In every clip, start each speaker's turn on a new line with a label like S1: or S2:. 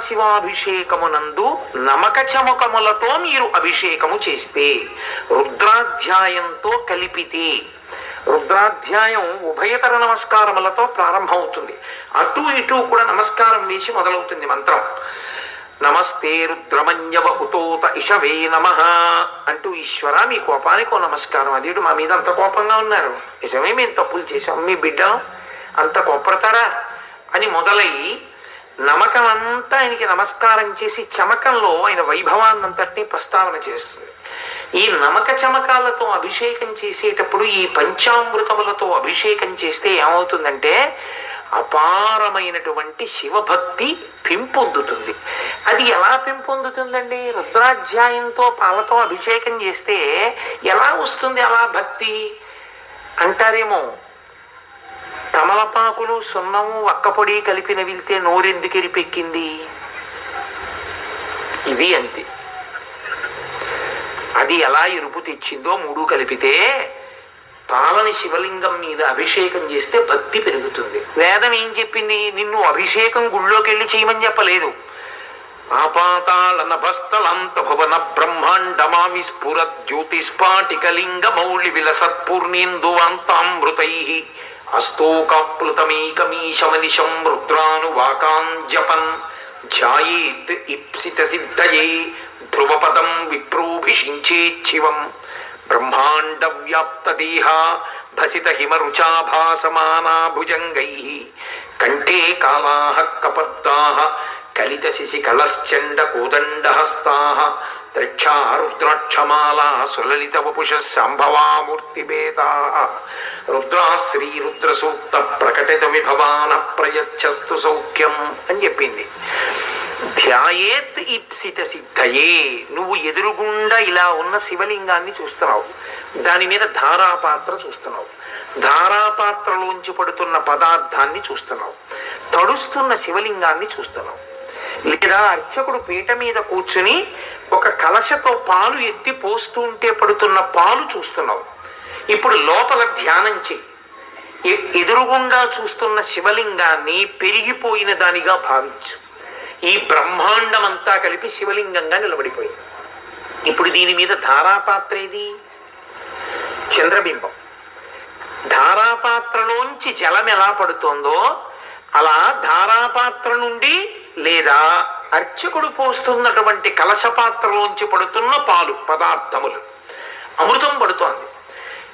S1: సదాశివాభిషేకమునందు నమక చమకములతో మీరు అభిషేకము చేస్తే రుద్రాధ్యాయంతో కలిపితే రుద్రాధ్యాయం ఉభయతర నమస్కారములతో ప్రారంభమవుతుంది. అటు ఇటు కూడా నమస్కారం వేసి మొదలవుతుంది మంత్రం. నమస్తే రుద్రమన్యవ ఉతోత ఇషవే నమ అంటూ ఈశ్వర మీ కోపానికి ఓ నమస్కారం అదేడు మా మీద అంత కోపంగా ఉన్నారు. నిజమే మేము తప్పులు చేసాం మీ బిడ్డను అంత కోపడతారా అని మొదలై నమకం అంతా ఆయనకి నమస్కారం చేసి చమకంలో ఆయన వైభవాన్నంతటినీ ప్రస్తావన చేస్తుంది. ఈ నమక చమకాలతో అభిషేకం చేసేటప్పుడు ఈ పంచామృతములతో అభిషేకం చేస్తే ఏమవుతుందంటే అపారమైనటువంటి శివభక్తి పెంపొందుతుంది. అది ఎలా పెంపొందుతుందండి? రుద్రాధ్యాయంతో పాలతో అభిషేకం చేస్తే ఎలా వస్తుంది అలా భక్తి? అంటారేమో తమలపాకులు సున్నము అక్కపొడి కలిపిన వెళ్తే నోరెందుకు ఎరిపెక్కింది? ఇది అంతే. అది ఎలా ఎరుపు తెచ్చిందో మూడు కలిపితే పాలని శివలింగం మీద అభిషేకం చేస్తే భక్తి పెరుగుతుంది. వేదం ఏం చెప్పింది? నిన్ను అభిషేకం గుళ్ళోకి వెళ్ళి చేయమని చెప్పలేదు. ఆపాతాళ నభస్థలంత భువన బ్రహ్మాండమా విస్ఫుర జ్యోతిస్ఫాటికలింగ మౌళి విలసత్పూర్ణేందువాంతామృతై అస్తోకాప్లుతమేకమీశమనిశం రుద్రానువాకాన్ జపన్. ధ్యాయేత్ ఇప్సిత సిద్ధయే ధ్రువపదం విప్రోభిషించేచ్చివం బ్రహ్మాండ వ్యాప్త దేహ భసిత హిమరుచాభాసమానా భుజంగై కంఠే కాళా కపర్దా కలిత శిశి కళశ్చండ కోదండహస్తా త్రక్షా రుద్రాక్షమాలా సులలిత వపుష సంభవామూర్తిభేదా రుద్రా శ్రీ రుద్ర సూక్త ప్రకటిత విభవాన ప్రయచ్చస్తు సౌఖ్యం అని చెప్పింది. ధ్యాయేత్ ఇప్సిత సిద్ధయే నువ్వు ఎదురుగుండా ఇలా ఉన్న శివలింగాన్ని చూస్తున్నావు. దాని మీద ధారాపాత్ర చూస్తున్నావు. ధారాపాత్రలోంచి పడుతున్న పదార్థాన్ని చూస్తున్నావు. తడుస్తున్న శివలింగాన్ని చూస్తున్నావు. లేదా అర్చకుడు పీట మీద కూర్చుని ఒక కలశతో పాలు ఎత్తి పోస్తూ ఉంటే పడుతున్న పాలు చూస్తున్నావు. ఇప్పుడు లోపల ధ్యానం చేయి ఎ- ఎదురుగుండా చూస్తున్న శివలింగాన్ని పెరిగిపోయిన దానిగా భావించు. ఈ బ్రహ్మాండం అంతా కలిపి శివలింగంగా నిలబడిపోయింది. ఇప్పుడు దీని మీద ధారాపాత్ర ఏది? చంద్రబింబం. ధారాపాత్రలోంచి జలం ఎలా పడుతోందో అలా ధారాపాత్ర నుండి లేదా అర్చకుడు పోస్తున్నటువంటి కలశపాత్రలోంచి పడుతున్న పాలు పదార్థములు. అమృతం పడుతోంది.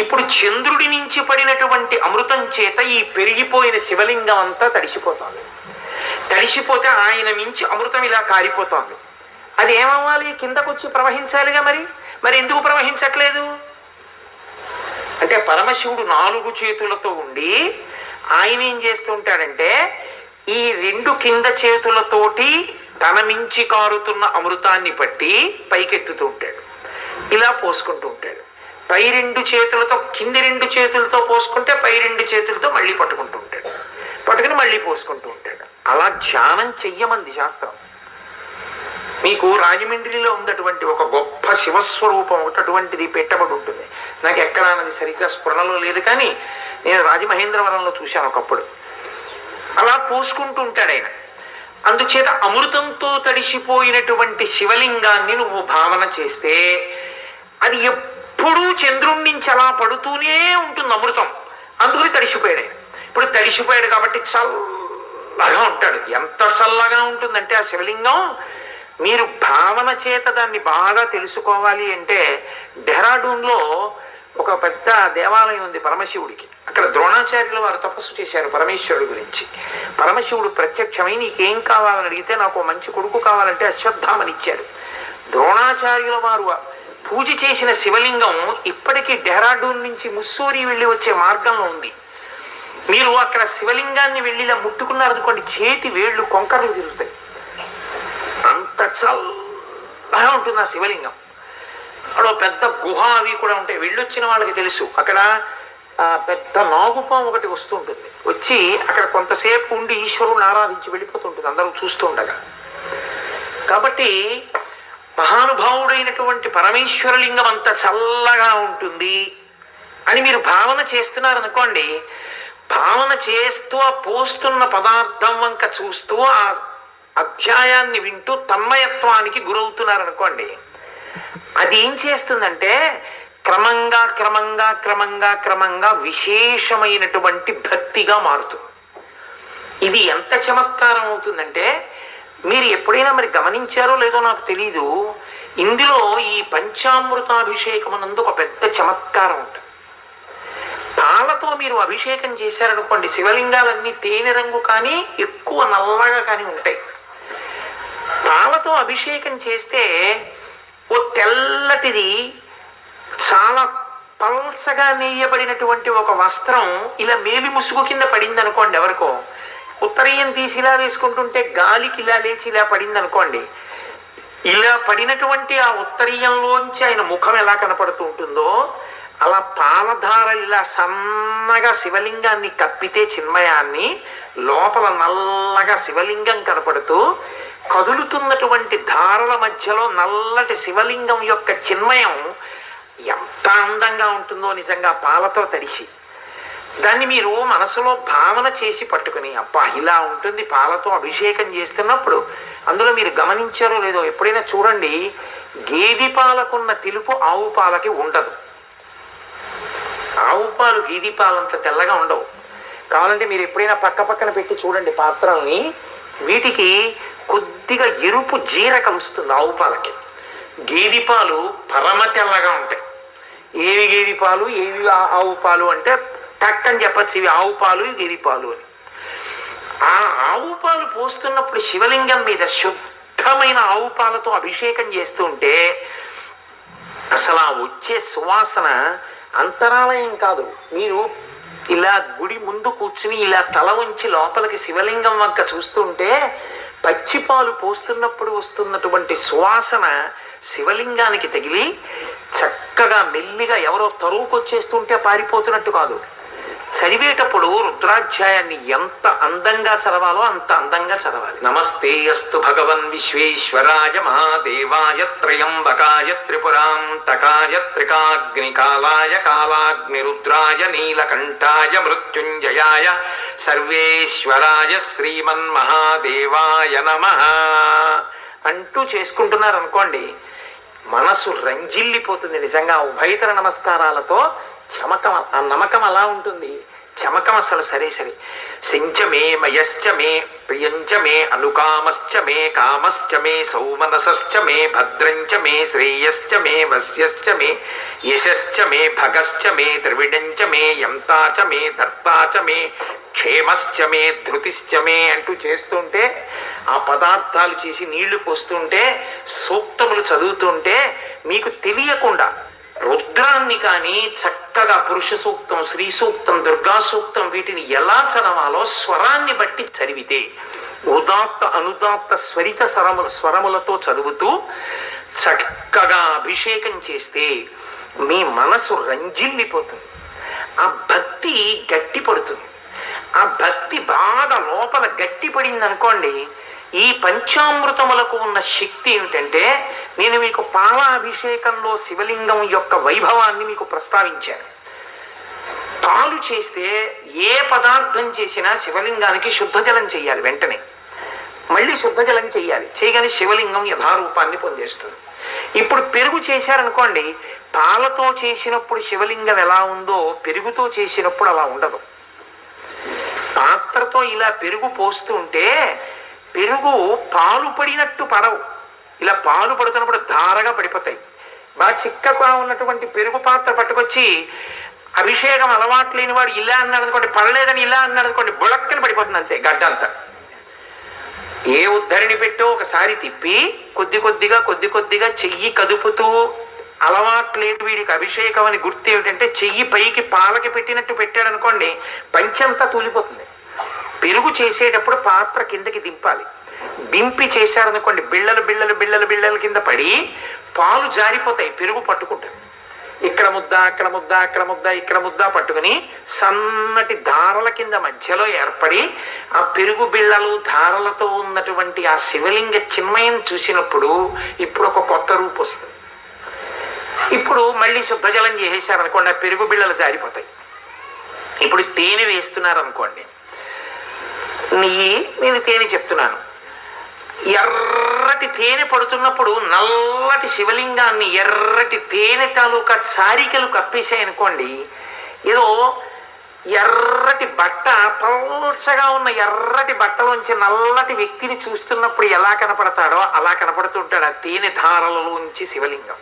S1: ఇప్పుడు చంద్రుడి నుంచి పడినటువంటి అమృతం చేత ఈ పెరిగిపోయిన శివలింగం అంతా తడిసిపోతోంది. తడిసిపోతే ఆయన మించి అమృతం ఇలా కారిపోతోంది. అది ఏమవ్వాలి? కిందకొచ్చి ప్రవహించాలిగా మరి? మరి ఎందుకు ప్రవహించట్లేదు? అంటే పరమశివుడు నాలుగు చేతులతో ఉండి ఆయన ఏం చేస్తుంటాడంటే ఈ రెండు కింద చేతులతోటి తనమించి కారుతున్న అమృతాన్ని పట్టి పైకెత్తుతూ ఉంటాడు. ఇలా పోసుకుంటూ ఉంటాడు. పై రెండు చేతులతో కింది రెండు చేతులతో పోసుకుంటే పై రెండు చేతులతో మళ్ళీ పట్టుకుంటూ ఉంటాడు. పట్టుకుని మళ్ళీ పోసుకుంటూ ఉంటాడు. అలా ధ్యానం చెయ్యమంది శాస్త్రం. మీకు రాజమండ్రిలో ఉన్నటువంటి ఒక గొప్ప శివస్వరూపం ఒకటి అటువంటిది పెట్టబడి ఉంటుంది. నాకు ఎక్కడ అన్నది సరిగ్గా స్ఫురణలో లేదు కానీ నేను రాజమహేంద్రవరంలో చూశాను ఒకప్పుడు. అలా పోసుకుంటూ ఉంటాడు ఆయన. అందుచేత అమృతంతో తడిసిపోయినటువంటి శివలింగాన్ని నువ్వు భావన చేస్తే అది ఎప్పుడూ చంద్రుడి నుంచి అలా పడుతూనే ఉంటుంది అమృతం. అందుకని తడిసిపోయాడు ఇప్పుడు తడిసిపోయాడు కాబట్టి చల్లగా ఉంటాడు. ఎంత చల్లగా ఉంటుందంటే ఆ శివలింగం మీరు భావన చేత దాన్ని బాగా తెలుసుకోవాలి అంటే డెహ్రాడూన్లో ఒక పెద్ద దేవాలయం ఉంది పరమశివుడికి. అక్కడ ద్రోణాచార్యుల వారు తపస్సు చేశారు పరమేశ్వరుడు గురించి. పరమశివుడు ప్రత్యక్షమై నీకేం కావాలని అడిగితే నాకు మంచి కొడుకు కావాలంటే అశ్వత్థామని ఇచ్చారు ద్రోణాచార్యుల వారు పూజ చేసిన శివలింగం ఇప్పటికీ డెహ్రాడూన్ నుంచి ముస్సూరి వెళ్ళి వచ్చే మార్గంలో ఉంది. మీరు అక్కడ శివలింగాన్ని వెళ్ళి ఇలా ముట్టుకున్నారనుకోండి చేతి వేళ్ళు కొంకర్లు తిరుగుతాయి. అంత చల్లగా ఉంటుంది ఆ శివలింగం. అక్కడ పెద్ద గుహ అవి కూడా ఉంటాయి. వెళ్ళొచ్చిన వాళ్ళకి తెలుసు. అక్కడ పెద్ద నాగుపాము ఒకటి వస్తుంటుంది. వచ్చి అక్కడ కొంతసేపు ఉండి ఈశ్వరుని ఆరాధించి వెళ్ళిపోతుంటుంది. అందరూ చూస్తూ ఉండగా. కాబట్టి మహానుభావుడైనటువంటి పరమేశ్వరలింగం అంత చల్లగా ఉంటుంది అని మీరు భావన చేస్తున్నారనుకోండి భావన చేస్తూ ఆ పోస్తున్న పదార్థం వంక చూస్తూ ఆ అధ్యాయాన్ని వింటూ తన్మయత్వానికి గురవుతున్నారనుకోండి అది ఏం చేస్తుందంటే క్రమంగా క్రమంగా క్రమంగా క్రమంగా విశేషమైనటువంటి భక్తిగా మారుతుంది. ఇది ఎంత చమత్కారం అవుతుందంటే మీరు ఎప్పుడైనా మరి గమనించారో లేదో నాకు తెలీదు. ఇందులో ఈ పంచామృతాభిషేకం అన్నందు ఒక పెద్ద చమత్కారం ఉంటుంది. పాలతో మీరు అభిషేకం చేశారనుకోండి శివలింగాలన్నీ తేనె రంగు కానీ ఎక్కువ నల్లగా కానీ ఉంటాయి. పాలతో అభిషేకం చేస్తే ఓ తెల్లటిది చాలా పల్చగా నేయబడినటువంటి ఒక వస్త్రం ఇలా మేలి ముసుగు కింద పడింది అనుకోండి ఎవరికో. ఉత్తరీయం తీసి ఇలా వేసుకుంటుంటే గాలికి ఇలా లేచి ఇలా పడింది అనుకోండి ఇలా పడినటువంటి ఆ ఉత్తరీయంలోంచి ఆయన ముఖం ఎలా కనపడుతూ ఉంటుందో అలా పాలధారలు ఇలా సన్నగా శివలింగాన్ని కప్పితే చిన్మయాన్ని లోపల నల్లగా శివలింగం కనపడుతూ కదులుతున్నటువంటి ధారల మధ్యలో నల్లటి శివలింగం యొక్క చిన్మయం ఎంత అందంగా ఉంటుందో నిజంగా పాలతో తడిసి దాన్ని మీరు మనసులో భావన చేసి పట్టుకుని అబ్బా ఇలా ఉంటుంది పాలతో అభిషేకం చేస్తున్నప్పుడు అందులో మీరు గమనించారో లేదో ఎప్పుడైనా చూడండి గేది పాలకున్న తెలుపు ఆవు పాలకి ఉండదు. ఆవు పాలు గేది పాలంత తెల్లగా ఉండవు. కావాలంటే మీరు ఎప్పుడైనా పక్క పక్కన పెట్టి చూడండి పాత్రల్ని. వీటికి కొద్దిగా ఎరుపు జీర కలుస్తుంది ఆవు పాలకి. గేది పాలు పరమ తెల్లగా ఉంటాయి. ఏవి గేది పాలు? ఏవి ఆ- ఆవు పాలు అంటే టక్ అని చెప్పచ్చు ఇవి ఆవు పాలు గేది పాలు అని. ఆ ఆవు పాలు పోస్తున్నప్పుడు శివలింగం మీద శుద్ధమైన ఆవు పాలతో అభిషేకం చేస్తుంటే అసలు ఆ వచ్చే సువాసన అంతరాలయం కాదు. మీరు ఇలా గుడి ముందు కూర్చుని ఇలా తల ఉంచి లోపలికి శివలింగం వంక చూస్తుంటే పచ్చిపాలు పోస్తున్నప్పుడు వస్తున్నటువంటి సువాసన శివలింగానికి తగిలి చక్కగా మెల్లిగా ఎవరో తరువుకొచ్చేస్తుంటే పారిపోతున్నట్టు కాదు. చదివేటప్పుడు రుద్రాధ్యాయాన్ని ఎంత అందంగా చదవాలో అంత అందంగా చదవాలి. నమస్తే అస్తు భగవన్ విశ్వేశ్వరాయ మహాదేవాయ త్రయంబకాయ త్రిపురాం తకాయ త్రికాగ్నికాలాయ కాలాగ్నిరుద్రాయ నీలకంఠాయ మృత్యుంజయాయ సర్వేశ్వరాయ శ్రీమన్ మహాదేవాయ నమ. అంటూ చేసుకుంటున్నారు అనుకోండి మనసు రంజిల్లిపోతుంది నిజంగా. ఉభయతర నమస్కారాలతో చమకం ఆ నమ్మకం అలా ఉంటుంది. చమకం అసలు సరే సరే. సించమే మయశ్చ మే అనుకామశ్చమే మే అనుకామశ్చ మే కామశ్చ మే సౌమనసశ్చ మే భద్రంచ మే శ్రేయశ్చ మే ధృతిశ్చమే మే మే భగశ్చ మే ద్రవిడంచ మే మే మే క్షేమశ్చ మే ధృతిశ్చ మే అంటూ చేస్తుంటే ఆ పదార్థాలు చేసి నీళ్ళు పోస్తుంటే సూక్తములు చదువుతుంటే మీకు తెలియకుండా రుద్రాన్ని కానీ చక్కగా పురుష సూక్తం శ్రీ సూక్తం దుర్గా సూక్తం వీటిని ఎలా చదవాలో స్వరాన్ని బట్టి చదివితే ఉదాత్త అనుదాత్త స్వరిత స్వరము స్వరములతో చదువుతూ చక్కగా అభిషేకం చేస్తే మీ మనసు రంజిల్లిపోతుంది. ఆ భక్తి గట్టి పడుతుంది. ఆ భక్తి బాగా లోపల గట్టి పడింది అనుకోండి ఈ పంచామృతములకు ఉన్న శక్తి ఏమిటంటే నేను మీకు పాలాభిషేకంలో శివలింగం యొక్క వైభవాన్ని మీకు ప్రస్తావించాను. పాలు చేస్తే ఏ పదార్థం చేసినా శివలింగానికి శుద్ధ జలం చేయాలి వెంటనే. మళ్ళీ శుద్ధ జలం చేయాలి. చేయగానే శివలింగం యథారూపాన్ని పొందేస్తుంది. ఇప్పుడు పెరుగు చేశారనుకోండి పాలతో చేసినప్పుడు శివలింగం ఎలా ఉందో పెరుగుతో చేసినప్పుడు అలా ఉండదు. పాత్రతో ఇలా పెరుగు పోస్తుంటే పెరుగు పాలు పడినట్టు పడవు. ఇలా పాలు పడుతున్నప్పుడు ధారగా పడిపోతాయి. బాగా చిక్కగా ఉన్నటువంటి పెరుగు పాత్ర పట్టుకొచ్చి అభిషేకం అలవాటు లేని వాడు ఇలా అన్నాడు అనుకోండి పడలేదని ఇలా అన్నాడు అనుకోండి బుళక్కని పడిపోతుంది అంతే గడ్డంతా ఏ ఉద్ధరిణి పెట్టో ఒకసారి తిప్పి కొద్ది కొద్దిగా కొద్ది కొద్దిగా చెయ్యి కదుపుతూ అలవాటు లేదు వీడికి అభిషేకం అని గుర్తు ఏమిటంటే చెయ్యి పైకి పాలకి పెట్టినట్టు పెట్టాడు అనుకోండి పంచంతా తూలిపోతుంది. పెరుగు చేసేటప్పుడు పాత్ర కిందకి దింపాలి. దింపి చేశారనుకోండి బిళ్ళలు బిళ్ళలు బిళ్ళలు బిళ్ళల కింద పడి పాలు జారిపోతాయి పెరుగు పట్టుకుంటారు ఇక్కడ ముద్ద అక్కడ ముద్ద అక్కడ ముద్ద ఇక్కడ ముద్ద పట్టుకుని సన్నటి ధారల కింద మధ్యలో ఏర్పడి ఆ పెరుగు బిళ్ళలు ధారలతో ఉన్నటువంటి ఆ శివలింగ చిన్మయం చూసినప్పుడు ఇప్పుడు ఒక కొత్త రూపు వస్తుంది. ఇప్పుడు మళ్ళీ శుద్ధజలం చేసేసారనుకోండి ఆ పెరుగు బిళ్ళలు జారిపోతాయి. ఇప్పుడు తేనె వేస్తున్నారు అనుకోండి నెయ్యి నేను తేనె చెప్తున్నాను. ఎర్రటి తేనె పడుతున్నప్పుడు నల్లటి శివలింగాన్ని ఎర్రటి తేనె తాలూకా చారికలు కప్పేశాయనుకోండి ఏదో ఎర్రటి బట్ట పల్చగా ఉన్న ఎర్రటి బట్టలోంచి నల్లటి వ్యక్తిని చూస్తున్నప్పుడు ఎలా కనపడతాడో అలా కనపడుతుంటాడు ఆ తేనె ధారలలోంచి శివలింగం.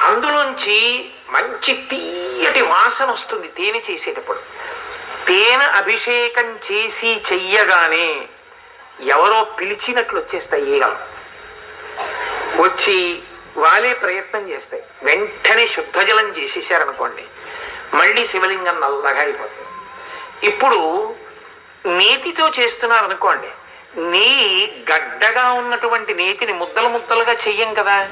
S1: అందులోంచి మంచి తీయటి వాసన వస్తుంది తేనె చేసేటప్పుడు. తేనె అభిషేకం చేసి చెయ్యగానే ఎవరో పిలిచినట్లు వచ్చేస్తాయి ఈగలు. వచ్చి వాలే ప్రయత్నం చేస్తాయి. వెంటనే శుద్ధ జలం చేసేసారనుకోండి మళ్ళీ శివలింగం నల్లగా అయిపోతుంది. ఇప్పుడు నేతితో చేస్తున్నారు అనుకోండి నెయ్యి గడ్డగా ఉన్నటువంటి నేతిని ముద్దలు ముద్దలుగా చెయ్యం కదా.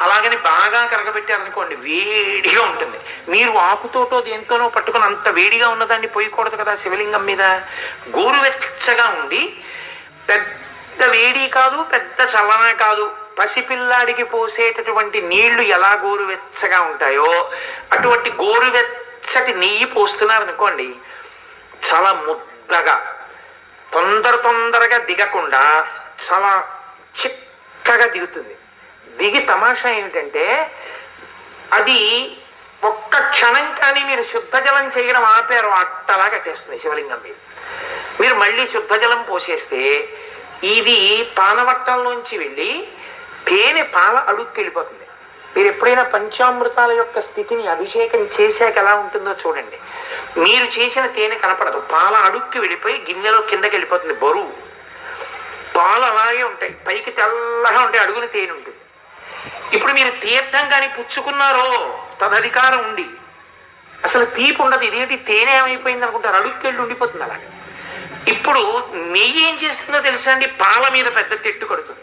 S1: అలాగని బాగా కరగబెట్టారనుకోండి వేడిగా ఉంటుంది. మీరు ఆకుతోటో దేంతోనో పట్టుకుని అంత వేడిగా ఉన్నదాన్ని పోయకూడదు కదా శివలింగం మీద. గోరువెచ్చగా ఉండి పెద్ద వేడి కాదు పెద్ద చలన కాదు. పసిపిల్లాడికి పోసేటటువంటి నీళ్ళు ఎలా గోరువెచ్చగా ఉంటాయో అటువంటి గోరువెచ్చటి నెయ్యి పోస్తున్నారనుకోండి చాలా ముద్దగా తొందర తొందరగా దిగకుండా చాలా చిక్కగా దిగుతుంది. దిగి తమాషా ఏమిటంటే అది ఒక్క క్షణం కానీ మీరు శుద్ధ జలం చేయడం ఆపారు అట్టలా కట్టేస్తుంది శివలింగం మీద. మీరు మళ్ళీ శుద్ధ జలం పోసేస్తే ఇది పానవట్టంలోంచి వెళ్ళి తేనె పాల అడుక్కి వెళ్ళిపోతుంది. మీరు ఎప్పుడైనా పంచామృతాల యొక్క స్థితిని అభిషేకం చేశాక ఎలా ఉంటుందో చూడండి. మీరు చేసిన తేనె కనపడదు. పాల అడుక్కి వెళ్ళిపోయి గిన్నెలో కిందకి వెళ్ళిపోతుంది బరువు. పాలు అలాగే ఉంటాయి. పైకి తెల్లగా ఉంటాయి. అడుగున తేనె ఉంటుంది. ఇప్పుడు మీరు తీర్థం కానీ పుచ్చుకున్నారో తదధికారం ఉండి అసలు తీపి ఉండదు. ఇదేంటి? తేనె ఏమైపోయింది అనుకుంటారు. అడుక్కెళ్ళి ఉండిపోతుంది అలాగే. ఇప్పుడు నెయ్యి ఏం చేస్తుందో తెలుసా అండి? పాల మీద పెద్ద తిట్టు కడుతుంది.